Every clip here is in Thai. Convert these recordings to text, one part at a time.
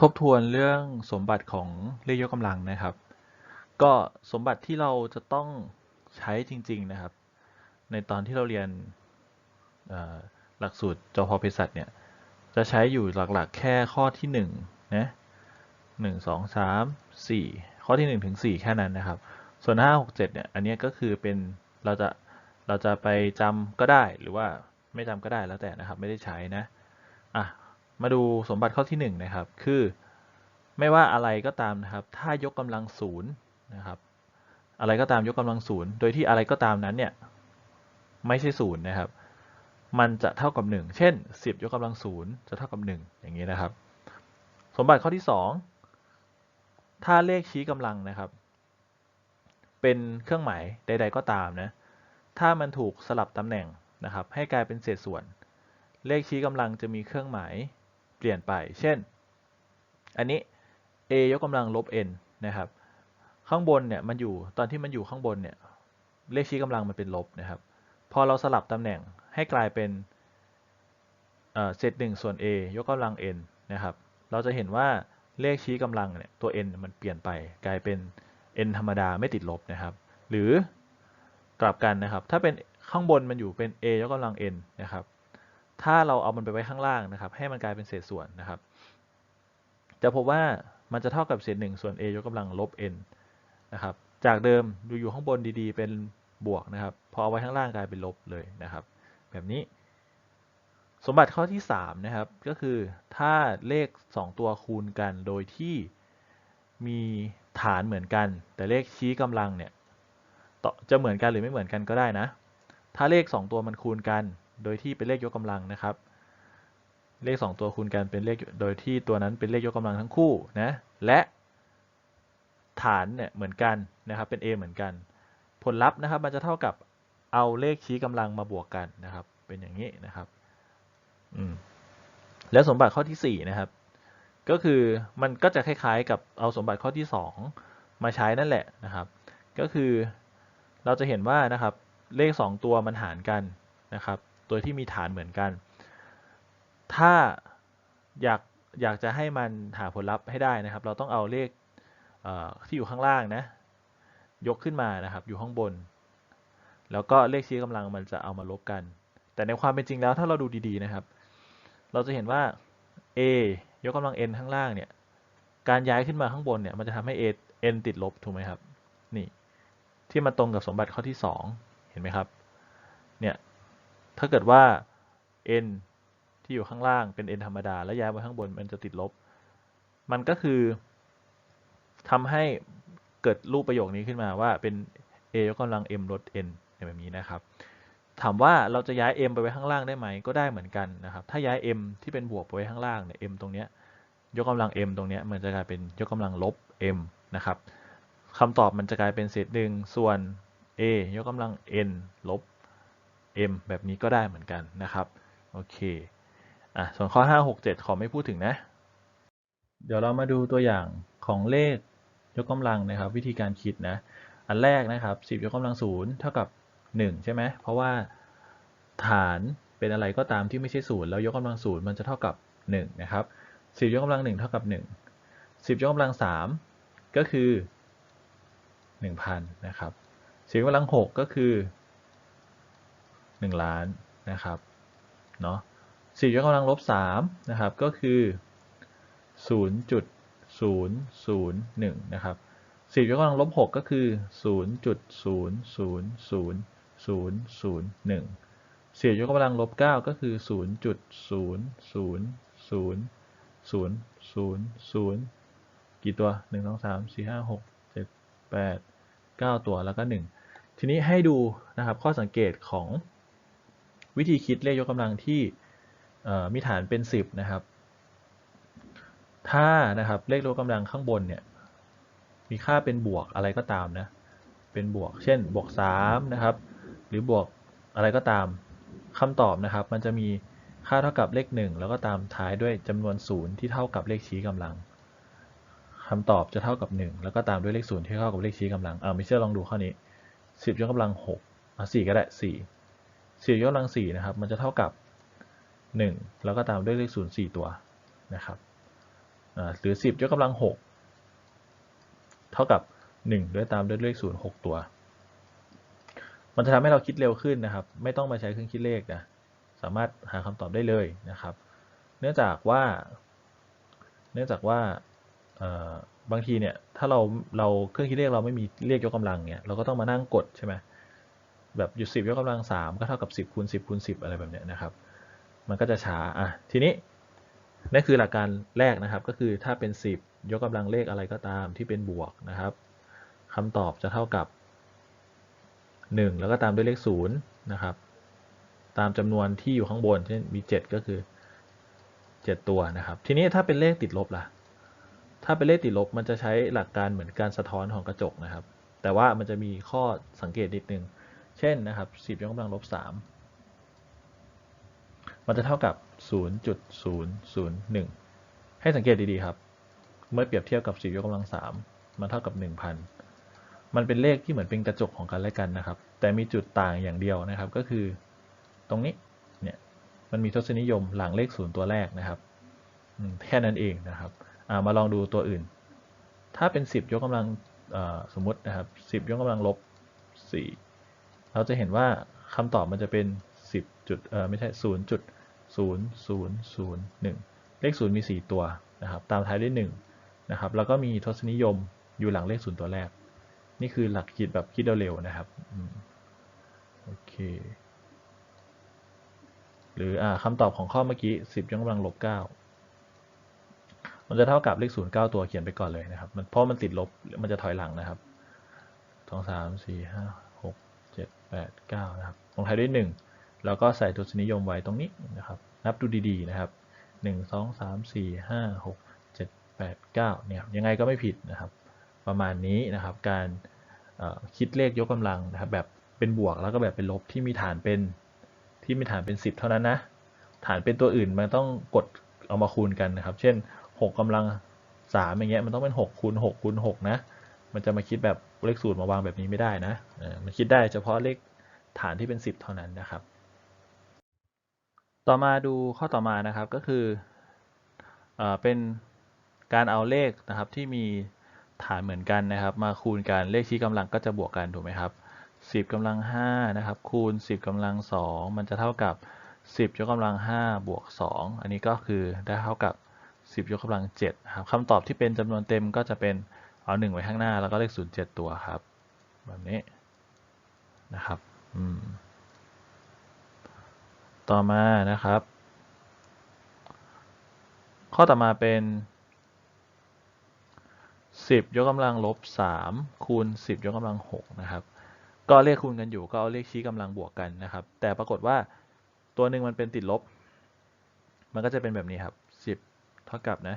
ทบทวนเรื่องสมบัติของเลขยกกำลังนะครับ ก็สมบัติที่เราจะต้องใช้จริง ๆนะครับ ในตอนที่เราเรียนหลักสูตรจพเภสัชเนี่ยจะใช้อยู่หลักๆ แค่ข้อที่1นะหนึ่งสองสามสี่ข้อที่ 1 ถึง 4 แค่นั้นนะครับ ส่วน 5 6 7เนี่ยอันนี้ก็คือเป็นเราจะเราจะไปจำก็ได้หรือว่าไม่จำก็ได้แล้วแต่นะครับ ไม่ได้ใช้นะ มาดูสมบัติข้อที่1นะครับ คือ ไม่ว่าอะไรก็ตามนะครับ ถ้ายกกำลังศูนย์นะครับ อะไรก็ตามยกกำลังศูนย์โดยที่อะไรก็ตามนั้นเนี่ยไม่ใช่ศูนย์นะครับ มันจะเท่ากับ 1 เช่น 10 ยกกำลังศูนย์จะเท่ากับ 1 อย่างนี้นะครับ สมบัติข้อที่ 2 ถ้าเลขชี้กำลังนะครับ เป็นเครื่องหมายใด ๆ ก็ตามนะ ถ้ามันถูกสลับตำแหน่งนะครับ ให้กลายเป็นเศษส่วน เลขชี้กำลังจะมีเครื่องหมาย เปลี่ยนไป เช่น อันนี้ a ยกกำลังลบ n นะครับ ข้างบนเนี่ยมันอยู่ตอนที่มันอยู่ข้างบนเนี่ยเลขชี้กำลังมันเป็นลบนะครับ พอเราสลับตำแหน่งให้กลายเป็นเอ่อเศษหนึ่งส่วน a ยกกำลัง n นะครับ เราจะเห็นว่าเลขชี้กำลังเนี่ยตัว n มันเปลี่ยนไปกลายเป็น n ธรรมดาไม่ติดลบนะครับ หรือกลับกันนะครับ ถ้าเป็นข้างบนมันอยู่เป็น a ยกกำลัง n นะครับ ถ้าเราเอามันไปไว้ข้างล่างนะครับ ให้มันกลายเป็นเศษส่วนนะครับ จะพบว่ามันจะเท่ากับเศษหนึ่งส่วน a ยกกำลังลบ n นะครับ จากเดิมดูอยู่ข้างบนดีๆ เป็นบวกนะครับ พอเอาไว้ข้างล่างกลายเป็นลบเลยนะครับ แบบนี้ สมบัติข้อที่3นะครับ ก็คือถ้าเลข 2 ตัวคูณกันโดยที่มีฐานเหมือนกัน แต่เลขชี้กำลังเนี่ยจะเหมือนกันหรือไม่เหมือนกันก็ได้นะ ถ้าเลข 2 ตัวมันคูณกัน โดยที่เป็นเลขยกกำลังนะครับ เลข 2 ตัวคูณกันเป็นเลขโดยที่ตัวนั้นเป็นเลขยกกำลังทั้งคู่นะและฐานเนี่ยเหมือนกันนะครับเป็น a เหมือนกัน ผลลัพธ์นะครับมันจะเท่ากับเอาเลขชี้กำลังมาบวกกันนะครับ เป็นอย่างนี้นะครับอืมแล้วสมบัติข้อที่4นะครับ ก็คือมันก็จะคล้ายๆ กับเอาสมบัติข้อที่ 2 มาใช้นั่นแหละนะครับ ก็คือเราจะเห็นว่านะครับเลข 2 ตัวมันหารกันนะครับ ตัวที่มีฐานเหมือนกัน ถ้าอยากอยากจะให้มันหาผลลัพธ์ให้ได้นะครับ เราต้องเอาเลขเที่อยู่ข้างล่างนะ ยกขึ้นมานะครับ อยู่ข้างบน แล้วก็เลขชี้กำลังมันจะเอามาลบกัน แต่ในความเป็นจริงแล้วถ้าเราดูดีๆนะครับ เราจะเห็นว่า a ยกกำลัง n ข้างล่างเนี่ย การย้ายขึ้นมาข้างบนเนี่ย มันจะทำให้ a n ติดลบถูกไหมครับ นี่ ที่มาตรงกับสมบัติข้อที่ 2 เห็นไหมครับ เนี่ย ถ้าเกิดว่า n ที่อยู่ข้างล่างเป็น n ธรรมดา แล้วย้ายมาข้างบนมันจะติดลบ มันก็คือทำให้เกิดรูปประโยคนี้ขึ้นมาว่าเป็น a ยกกำลัง m ลด n แบบนี้นะครับ ถามว่าเราจะย้าย m ไปไว้ข้างล่างได้ไหม ก็ได้เหมือนกันนะครับ ถ้าย้าย m ที่เป็นบวกไปไว้ข้างล่างเนี่ย m ตรงเนี้ยยกกำลัง m ตรงเนี้ยมันจะกลายเป็นยกกำลังลบ m นะครับคำตอบมันจะกลายเป็นเศษหนึ่งส่วน a ยกกำลัง n ลบ m แบบนี้ก็ได้เหมือนกันนะครับโอเคอะส่วนข้อ 5 6 7 ขอไม่พูดถึงนะ เดี๋ยวเรามาดูตัวอย่างของเลขยกกำลังนะครับ วิธีการคิดนะอันแรกนะครับ 10 ยกกำลังศูนย์เท่ากับ 1 ใช่ไหมเพราะว่าฐานเป็นอะไรก็ตามที่ไม่ใช่ศูนย์แล้วยกกำลังศูนย์มันจะเท่ากับ 1 นะครับ 10 ยกกำลัง 1 เท่ากับ 1 10 ยกกำลัง 3 ก็คือ 1,000 นะครับ 10ยกกำลัง 6 ก็คือ 1 ล้านนะครับเนาะ10ยกกำลังลบ3นะครับก็คือ 0.001 นะครับ10ยกกำลังลบ6ก็คือ 0.0000001 10ยกกำลังลบ9ก็คือ0.0000000 กี่ตัว 1 2 3 4 5 6 7 8 9 ตัวแล้วก็ 1 ทีนี้ให้ดูนะครับข้อสังเกตของ วิธีคิดเลขยกกำลังที่มีฐานเป็น 10 นะครับ ถ้านะครับเลขยกกำลังข้างบนเนี่ยมีค่าเป็นบวกอะไรก็ตามนะเป็นบวก เช่น บวก3นะครับ หรือบวกอะไรก็ตามคำตอบนะครับ มันจะมีค่าเท่ากับเลข 1 แล้วก็ตามท้ายด้วยจำนวน 0 ที่เท่ากับเลขชี้กำลังคำตอบจะเท่ากับ 1 แล้วก็ตามด้วยเลข0ที่เท่ากับเลขชี้กำลังอ่าไม่เชื่อลองดูข้อนี้ 10ยกกำลัง6อะ4ก็ได้4 4ยกกำลัง4นะครับ มันจะเท่ากับ 1 แล้วก็ตามด้วยเลข0 4ตัวนะครับหรือ 10ยกกำลัง 6 เท่ากับ 1 ด้วยตามด้วยเลข0 6 ตัว มันจะทำให้เราคิดเร็วขึ้นนะครับ ไม่ต้องมาใช้เครื่องคิดเลขนะ สามารถหาคำตอบได้เลยนะครับ เนื่องจากว่า เนื่องจากว่าบางทีเนี่ย ถ้าเราเราเครื่องคิดเลขเราไม่มีเลขยกกำลังเนี่ย เราก็ต้องมานั่งกดใช่ไหม แบบอยู่สิบยกกำลังสามก็เท่ากับสิบคูณสิบคูณสิบอะไรแบบเนี้ยนะครับ มันก็จะช้าอะทีนี้นั่คือหลักการแรกนะครับ ก็คือถ้าเป็น10ยกกำลังเลขอะไรก็ตามที่เป็นบวกนะครับคำตอบจะเท่ากับ 1 แล้วก็ตามด้วยเลข0นะครับ ตามจำนวนที่อยู่ข้างบน เช่นมี 7 ก็คือ 7 ตัวนะครับ ทีนี้ถ้าเป็นเลขติดลบล่ะ ถ้าเป็นเลขติดลบมันจะใช้หลักการเหมือนการสะท้อนของกระจกนะครับ แต่ว่ามันจะมีข้อสังเกตนิดนึง เช่นนะครับ10ยกกำลังลบ3มันจะเท่ากับ 0.001 ให้สังเกตดีๆครับ เมื่อเปรียบเทียบกับ10ยกกำลัง3มันเท่ากับ 1,000 มันเป็นเลขที่เหมือนเป็นกระจกของกันและกันนะครับ แต่มีจุดต่างอย่างเดียวนะครับ ก็คือตรงนี้เนี่ยมันมีทศนิยมหลังเลข 0 ตัวแรกนะครับแค่นั้นเองนะครับามาลองดูตัวอื่น ถ้าเป็น 10 ยกกำลังสมมตินะครับ 10 ยกกำลังลบ4 เราจะเห็นว่าคำตอบมันจะเป็น 10จุดเออไม่ใช่0จุด0001 เลข 0 มี 4 ตัวนะครับ ตามท้ายด้วย1นะครับ แล้วก็มีทศนิยมอยู่หลังเลข 0 ตัวแรก นี่คือหลักคิดแบบคิดเร็วๆนะครับโอเคหรืออ่าคำตอบของข้อเมื่อกี้ 10ยกกำลังลบ9มันจะเท่ากับเลข 0 9 ตัวเขียนไปก่อนเลยนะครับ มันเพราะมันติดลบมันจะถอยหลังนะครับสองสามสี่ห้าหกเจ็ดแปดเก้านะครับ ลงท้ายด้วย 1 แล้วก็ใส่ทศนิยมไว้ตรงนี้นะครับ นับดูดีๆนะครับ 1 2 3 4 5 6 7 8 9 เนี่ย ยังไงก็ไม่ผิดนะครับ ประมาณนี้นะครับ การคิดเลขยกกำลังนะครับ แบบเป็นบวกแล้วก็แบบเป็นลบที่มีฐานเป็นที่มีฐานเป็น 10 เท่านั้นนะ ฐานเป็นตัวอื่นมันต้องกดเอามาคูณกันนะครับ เช่น 6กำลัง3อย่างเงี้ยมันต้องเป็น 6 คูณ 6 คูณ 6 นะ มันจะมาคิดแบบ เลขศูนย์มาวางแบบนี้ไม่ได้นะมันคิดได้เฉพาะเลขฐานที่เป็น 10 เท่านั้นนะครับ ต่อมาดูข้อต่อมานะครับก็คือเอเป็นการเอาเลขนะครับที่มีฐานเหมือนกันนะครับ มาคูณกันเลขชี้กำลังก็จะบวกกันถูกไหมครับ10กำลัง5นะครับคูณ 10กำลัง 2 มันจะเท่ากับ 10ยกกำลัง5บวก 2 อันนี้ก็คือได้เท่ากับ 10ยกกำลัง7ครับคำตอบที่เป็นจำนวนเต็มก็จะเป็น เอา1ไว้ข้างหน้าแล้วก็เลข0 7ตัวครับ แบบนี้นะครับอืมต่อมานะครับ ข้อต่อมาเป็น 10 ยกกำลังลบ 3 คูณ 10 ยกกำลัง 6 นะครับ ก็เลขคูณกันอยู่ก็เอาเลขชี้กำลังบวกกันนะครับ แต่ปรากฏว่าตัวหนึ่งมันเป็นติดลบ มันก็จะเป็นแบบนี้ครับ 10 เท่ากับนะ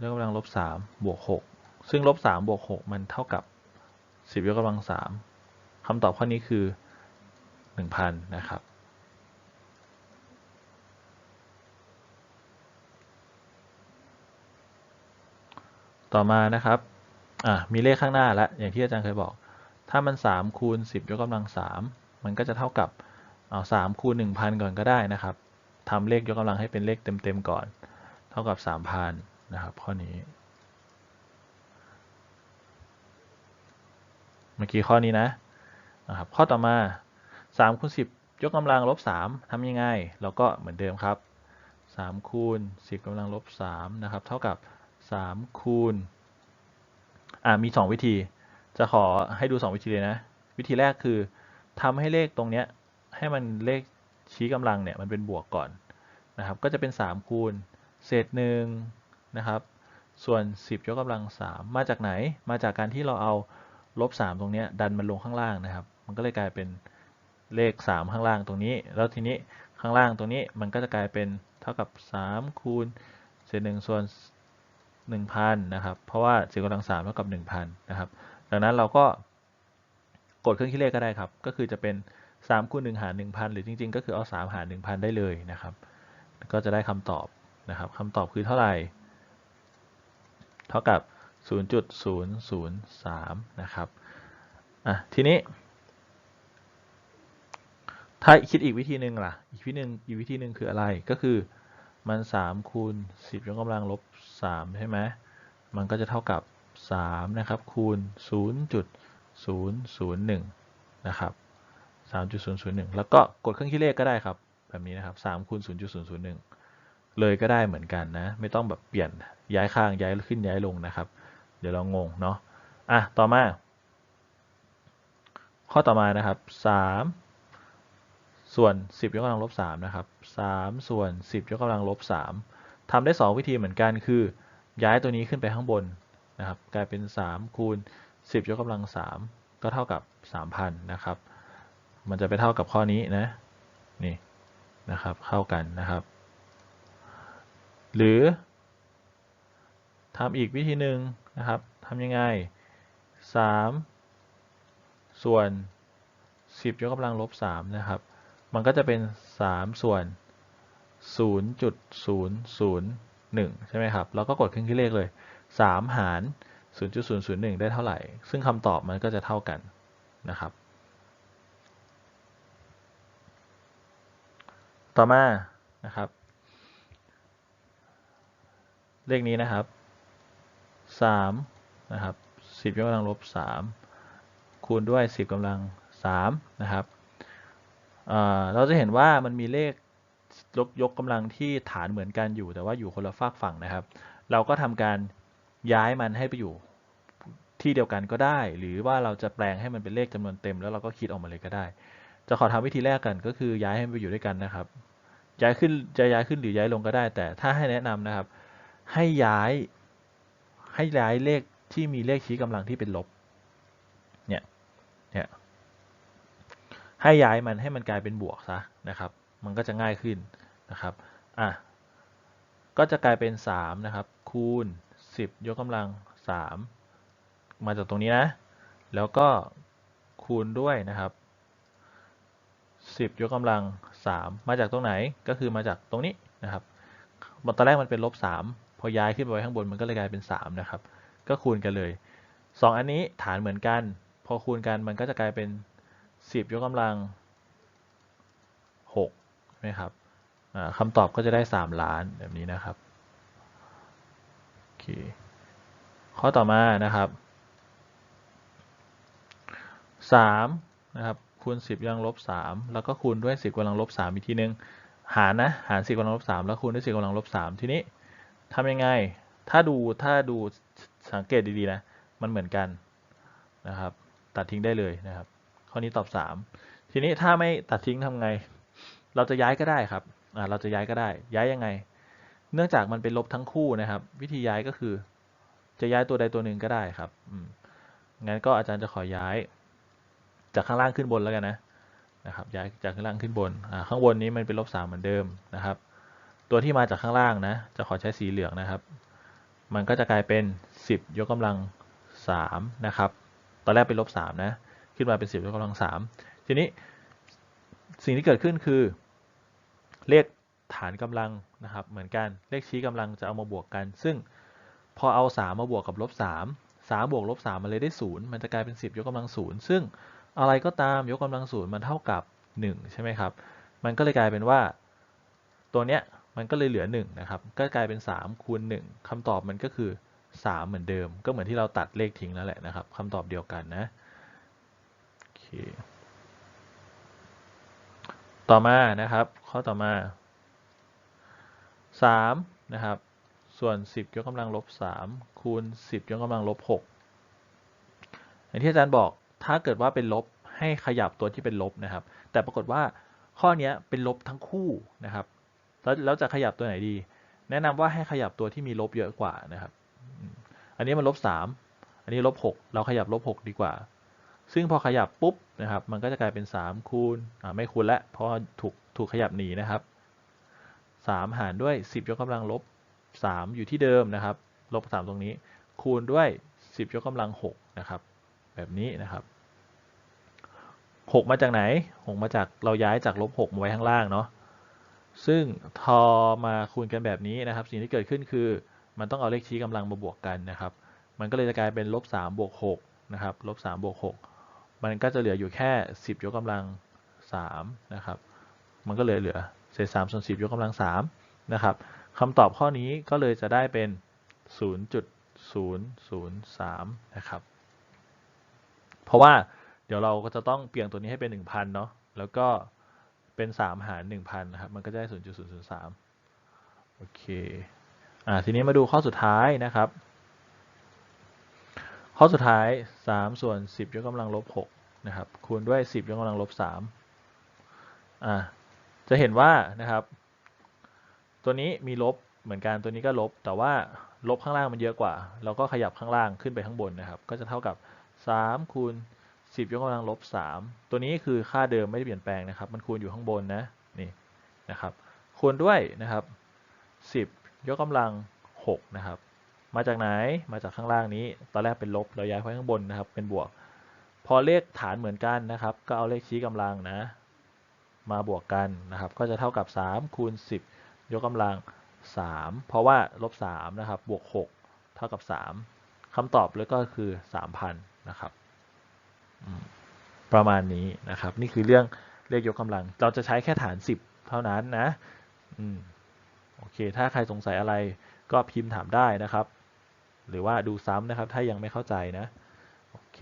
ยกกำลังลบ 3 บวก 6 ซึ่งลบ3บวก6มันเท่ากับ10ยกกำลัง3คำตอบข้อนี้คือ1,000นะครับ ต่อมานะครับมีเลขข้างหน้าแล้วอย่างที่อาจารย์เคยบอก ถ้ามัน3คูณ10 ยกกำลัง 3 มันก็จะเท่ากับเอา3คูณ1,000 ก่อนก็ได้นะครับทำเลขยกกำลังให้เป็นเลขเต็มๆก่อน เท่ากับ 3,000 นะครับ ข้อนี้ มื่อกี้ข้อนี้นะนะครับข้อต่อมา3คูณ10 ยกกำลังลบ3ทำยังไงเราก็เหมือนเดิมครับ3คูณ10กำลังลบ3นะครับเท่ากับ3คูณอ่ามี 2 วิธี จะขอให้ดู 2 วิธีเลยนะ วิธีแรกคือทำให้เลขตรงเนี้ยให้มันเลขชี้กำลังเนี่ยมันเป็นบวกก่อนนะครับ ก็จะเป็น 3 คูณเศษหนึ่งนะครับ ส่วน 10 ยกกำลัง 3 มาจากไหน มาจากการที่เราเอา ลบ3ตรงนี้ดันมันลงข้างล่างนะครับ มันก็เลยกลายเป็นเลข 3 ข้างล่างตรงนี้ แล้วทีนี้ข้างล่างตรงนี้มันก็จะกลายเป็นเท่ากับ 3 คูณเศษหนึ่งส่วน1,000นะครับ เพราะว่า10กำลัง3เท่ากับ 1,000นะครับ ดังนั้นเราก็กดเครื่องคิดเลขก็ได้ครับ ก็คือจะเป็น3คูณ1หาร1,000 หรือจริง ๆ ก็คือเอา3หาร1,000 ได้เลยนะครับ ก็จะได้คำตอบนะครับคำตอบคือเท่าไหร่ เท่ากับ 0.003 นะครับ อะ ทีนี้ ถ้าคิดอีกวิธีหนึ่งล่ะ อีกวิธีหนึ่งอีกวิธีหนึ่งคืออะไร ก็คือมันสามคูณสิบยกกำลังลบสามใช่ไหม มันก็จะเท่ากับสามนะครับ คูณศูนย์จุดศูนะครับสามจุดศูนย์ศูนย์หนึ่งแล้วก็กดเครื่องคิดเลขก็ได้ครับ แบบนี้นะครับสามคูณศูนย์จุดศูนย์ศูนย์หนึ่งเลยก็ได้เหมือนกันนะ ไม่ต้องแบบเปลี่ยนย้ายข้างย้ายขึ้นย้ายลงนะครับ เดี๋ยวเรางงเนาะอะต่อมา ข้อต่อมานะครับสามส่วน 10 ยกกำลังลบ3นะครับ3ส่วน 10 ยกกำลังลบ3ทำได้ 2 วิธีเหมือนกันคือ ย้ายตัวนี้ขึ้นไปข้างบนนะครับ กลายเป็น 3 คูณ 10 ยกกำลัง 3 ก็เท่ากับ 3,000 นะครับ มันจะไปเท่ากับข้อนี้นะนี่นะครับเข้ากันนะครับ หรือ ทำอีกวิธีหนึ่งนะครับทำยังไง 3 ส่วน 10 ยกกำลังลบ 3 นะครับ มันก็จะเป็น 3 ส่วน 0.001 ใช่ไหมครับ แล้วก็กดเครื่องคิดเลขเลย 3 หาร 0.001 ได้เท่าไหร่ ซึ่งคำตอบมันก็จะเท่ากันนะครับ ต่อมานะครับ เลขนี้นะครับ 3นะครับ10ยกกำลังลบ3คูณด้วย10กำลัง3นะครับเเราจะเห็นว่ามันมีเลขลบยกกำลังที่ฐานเหมือนกันอยู่ แต่ว่าอยู่คนละฝากฝั่งนะครับ เราก็ทำการย้ายมันให้ไปอยู่ที่เดียวกันก็ได้ หรือว่าเราจะแปลงให้มันเป็นเลขจำนวนเต็ม แล้วเราก็คิดออกมาเลยก็ได้ จะขอทำวิธีแรกกันก็คือย้ายให้มันไปอยู่ด้วยกันนะครับ ย้ายขึ้นจะย้ายขึ้นหรือย้ายลงก็ได้ แต่ถ้าให้แนะนำนะครับ ให้ย้าย ให้ย้ายเลขที่มีเลขชี้กำลังที่เป็นลบ เนี่ย เนี่ย ให้ย้ายมันให้มันกลายเป็นบวกซะนะครับ มันก็จะง่ายขึ้นนะครับ อะ ก็จะกลายเป็น3นะครับ คูณ 10 ยกกำลัง 3 มาจากตรงนี้นะ แล้วก็คูณด้วยนะครับ 10 ยกกำลัง 3 มาจากตรงไหน ก็คือมาจากตรงนี้นะครับ ตอนแรกมันเป็นลบ3 พอย้ายขึ้นไปไว้ข้างบนมันก็เลยกลายเป็น 3 นะครับ ก็คูณกันเลย 2 อันนี้ฐานเหมือนกัน พอคูณกันมันก็จะกลายเป็น 10 ยกกำลัง6ใช่ไหมครับคำตอบก็จะได้ 3 ล้านแบบนี้นะครับโอเคข้อต่อมานะครับ3นะครับคูณ 10กำลังลบ3แล้วก็คูณด้วย 10กำลังลบ3อีกทีนึง หารนะ หาร 10กำลังลบ3แล้วคูณด้วย 10กำลังลบ3ทีนี้ ทำยังไง ถ้าดูถ้าดูสังเกตดีๆนะ มันเหมือนกันนะครับ ตัดทิ้งได้เลยนะครับ ข้อนี้ตอบ 3 ทีนี้ถ้าไม่ตัดทิ้งทำไง เราจะย้ายก็ได้ครับอ่าเราจะย้ายก็ได้ ย้ายยังไง เนื่องจากมันเป็นลบทั้งคู่นะครับ วิธีย้ายก็คือ จะย้ายตัวใดตัวหนึ่งก็ได้ครับอืมงั้นก็อาจารย์จะขอย้าย จากข้างล่างขึ้นบนแล้วกันนะนะครับ ย้ายจากข้างล่างขึ้นบนอ่าข้างบนนี้มันเป็นลบสามเหมือนเดิมนะครับ ตัวที่มาจากข้างล่างนะ จะขอใช้สีเหลืองนะครับ มันก็จะกลายเป็น 10 ยกกำลัง3นะครับ ตอนแรกเป็นลบ3นะ ขึ้นมาเป็น 10 ยกกำลัง3ทีนี้สิ่งที่เกิดขึ้นคือ เลขฐานกำลังนะครับ เหมือนกัน เลขชี้กำลังจะเอามาบวกกัน ซึ่งพอเอา 3 มาบวกกับลบ3 3บวกลบ3มันเลยได้ 0 มันจะกลายเป็น 10 ยกกำลัง 0 ซึ่งอะไรก็ตามยกกำลัง 0 มันเท่ากับ 1 ใช่ไหมครับ มันก็เลยกลายเป็นว่าตัวเนี้ย มันก็เลยเหลือ1นะครับ ก็กลายเป็น3คูณ1คำตอบมันก็คือ 3 เหมือนเดิม ก็เหมือนที่เราตัดเลขทิ้งนั่นแหละนะครับคำตอบเดียวกันนะโอเคต่อมานะครับ ข้อต่อมา 3 นะครับ ส่วน 10 ยกกำลังลบ 3 คูณ 10 ยกกำลังลบ 6 อย่างที่อาจารย์บอกถ้าเกิดว่าเป็นลบให้ขยับตัวที่เป็นลบนะครับ แต่ปรากฏว่าข้อนี้เป็นลบทั้งคู่นะครับ แล้วแล้วจะขยับตัวไหนดี แนะนำว่าให้ขยับตัวที่มีลบเยอะกว่านะครับ อันนี้มันลบ3อันนี้ลบ6เราขยับลบ6ดีกว่า ซึ่งพอขยับปุ๊บนะครับ มันก็จะกลายเป็น3คูณไม่คูณแล้วเพราะถูกถูกขยับหนีนะครับ3หารด้วย10ยกกำลังลบ3อยู่ที่เดิมนะครับ ลบ3ตรงนี้ คูณด้วย10ยกกำลัง6นะครับ แบบนี้นะครับ6มาจากไหน6มาจากเราย้ายจากลบ6มาไว้ข้างล่างเนาะ ซึ่งทอมาคูณกันแบบนี้นะครับ สิ่งที่เกิดขึ้นคือ มันต้องเอาเลขชี้กำลังมาบวกกันนะครับ มันก็เลยจะกลายเป็นลบ3บวก6นะครับลบ3บวก6มันก็จะเหลืออยู่แค่10ยกกำลัง3นะครับ มันก็เลยเหลือเศษ3ส่วน10ยกกำลัง3นะครับคำตอบข้อนี้ก็เลยจะได้เป็น 0.003 นะครับ เพราะว่าเดี๋ยวเราก็จะต้องเปลี่ยนตัวนี้ให้เป็น 1,000 เนาะ แล้วก็ เป็น3หาร1,000นะครับ มันก็จะได้0.003โอเค อ่า ทีนี้มาดูข้อสุดท้ายนะครับ ข้อสุดท้าย3ส่วน10ยกกำลังลบ6นะครับ คูณด้วย10ยกกำลังลบ3อ่า จะเห็นว่านะครับ ตัวนี้มีลบเหมือนกัน ตัวนี้ก็ลบ แต่ว่าลบข้างล่างมันเยอะกว่า เราก็ขยับข้างล่างขึ้นไปข้างบนนะครับ ก็จะเท่ากับ3คูณ 10ยกกำลังลบ3ตัวนี้คือค่าเดิมไม่ได้เปลี่ยนแปลงนะครับ มันคูณอยู่ข้างบนนะนี่นะครับคูณด้วยนะครับ10ยกกำลัง6นะครับ มาจากไหนมาจากข้างล่างนี้ ตอนแรกเป็นลบเราย้ายไปข้างบนนะครับ เป็นบวก พอเลขฐานเหมือนกันนะครับ ก็เอาเลขชี้กำลังนะ มาบวกกันนะครับ ก็จะเท่ากับ3คูณ10 ยกกำลัง 3 เพราะว่าลบ3นะครับบวก 6 เท่ากับ 3คำตอบเลยก็คือ 3,000 นะครับ ประมาณนี้นะครับ นี่คือเรื่องเลขยกกำลัง เราจะใช้แค่ฐาน 10 เท่านั้นนะอืมโอเค ถ้าใครสงสัยอะไรก็พิมพ์ถามได้นะครับ หรือว่าดูซ้ำนะครับ ถ้ายังไม่เข้าใจนะ โอเค